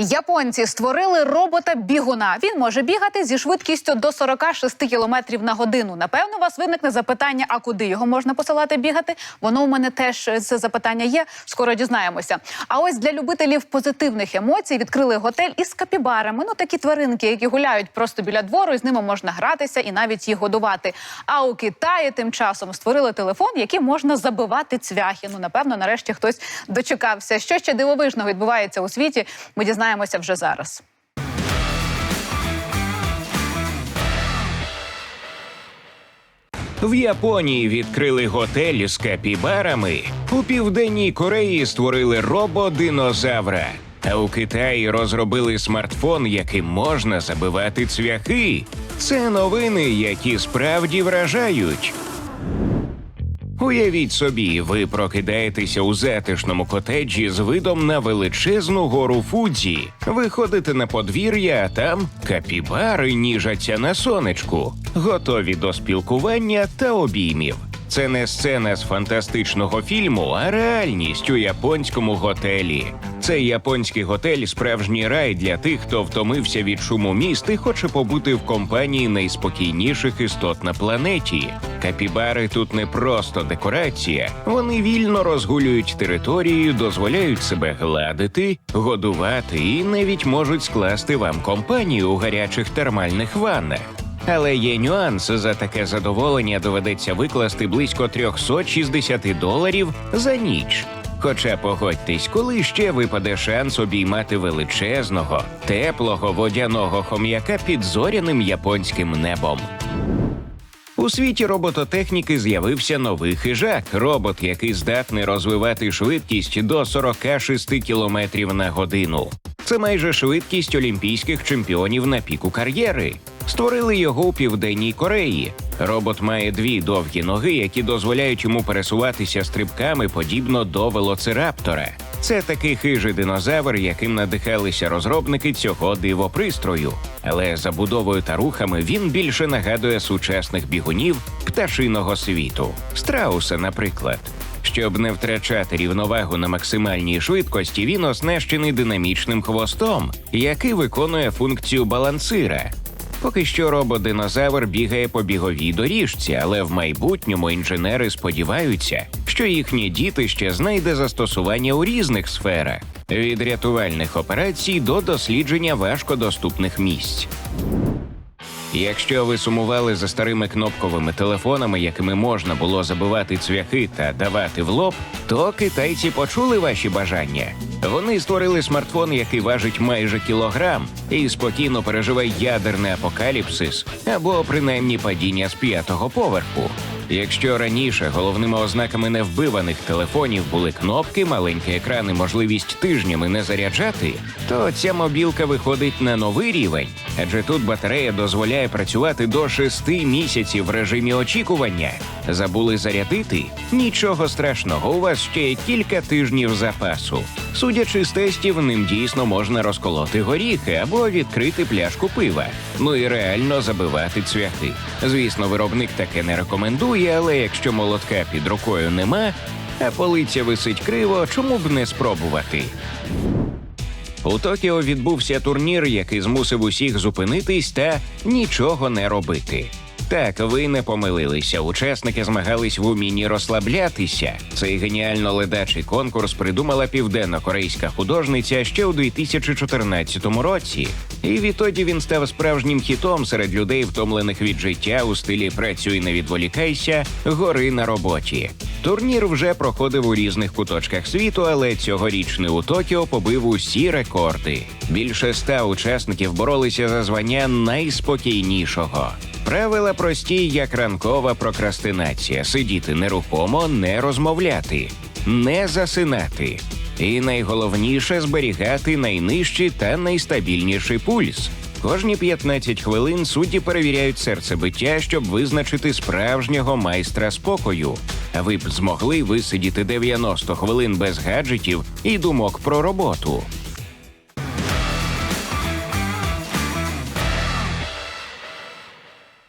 Японці створили робота бігуна. Він може бігати зі швидкістю до 46 км на годину. Напевно, у вас виникне запитання: а куди його можна посилати бігати? Воно у мене теж це запитання є. Скоро дізнаємося. А ось для любителів позитивних емоцій відкрили готель із капібарами. Ну такі тваринки, які гуляють просто біля двору, і з ними можна гратися і навіть їх годувати. А у Китаї тим часом створили телефон, який можна забивати цвяхи. Ну напевно, нарешті хтось дочекався. Що ще дивовижного відбувається у світі? Ми дізнаємося вже зараз. В Японії відкрили готель з капібарами. У південній Кореї створили рободинозавра. А у Китаї розробили смартфон, яким можна забивати цвяхи. Це новини, які справді вражають. Уявіть собі, ви прокидаєтеся у затишному котеджі з видом на величезну гору Фудзі. Виходите на подвір'я, а там капібари ніжаться на сонечку, готові до спілкування та обіймів. Це не сцена з фантастичного фільму, а реальність у японському готелі. Цей японський готель справжній рай для тих, хто втомився від шуму міст і хоче побути в компанії найспокійніших істот на планеті. Капібари тут не просто декорація, вони вільно розгулюють територію, дозволяють себе гладити, годувати і навіть можуть скласти вам компанію у гарячих термальних ваннах. Але є нюанс за таке задоволення доведеться викласти близько 360 доларів за ніч. Хоча погодьтесь, коли ще випаде шанс обіймати величезного, теплого водяного хом'яка під зоряним японським небом. У світі робототехніки з'явився новий хижак робот, який здатний розвивати швидкість до 46 км на годину. Це майже швидкість олімпійських чемпіонів на піку кар'єри. Створили його у південній Кореї. Робот має дві довгі ноги, які дозволяють йому пересуватися стрибками подібно до велоцираптора. Це такий хижий динозавр, яким надихалися розробники цього дивопристрою. Але забудовою та рухами він більше нагадує сучасних бігунів пташиного світу. Страуса, наприклад. Щоб не втрачати рівновагу на максимальній швидкості, він оснащений динамічним хвостом, який виконує функцію балансира. Поки що робот-динозавр бігає по біговій доріжці, але в майбутньому інженери сподіваються, що їхнє дітище знайде застосування у різних сферах від рятувальних операцій до дослідження важкодоступних місць. Якщо ви сумували за старими кнопковими телефонами, якими можна було забивати цвяхи та давати в лоб, то китайці почули ваші бажання. Вони створили смартфон, який важить майже кілограм, і спокійно переживе ядерний апокаліпсис або принаймні падіння з п'ятого поверху. Якщо раніше головними ознаками невбиваних телефонів були кнопки, маленькі екрани, можливість тижнями не заряджати, то ця мобілка виходить на новий рівень, адже тут батарея дозволяє працювати до шести місяців в режимі очікування. Забули зарядити? Нічого страшного, у вас ще є кілька тижнів запасу. Судячи з тестів, ним дійсно можна розколоти горіхи або відкрити пляшку пива. Ну і реально забивати цвяхи. Звісно, виробник таке не рекомендує, але якщо молотка під рукою нема, а полиця висить криво, чому б не спробувати? У Токіо відбувся турнір, який змусив усіх зупинитись та нічого не робити. Так, ви не помилилися. Учасники змагались в умінні розслаблятися. Цей геніально ледачий конкурс придумала південно-корейська художниця ще у 2014 році. І відтоді він став справжнім хітом серед людей, втомлених від життя у стилі Працюй не відволікайся, гори на роботі. Турнір вже проходив у різних куточках світу, але цьогорічний у Токіо побив усі рекорди. Більше ста учасників боролися за звання найспокійнішого. Правила прості, як ранкова прокрастинація: сидіти нерухомо, не розмовляти, не засинати. І найголовніше зберігати найнижчий та найстабільніший пульс. Кожні 15 хвилин судді перевіряють серцебиття, щоб визначити справжнього майстра спокою. А ви б змогли висидіти 90 хвилин без гаджетів і думок про роботу.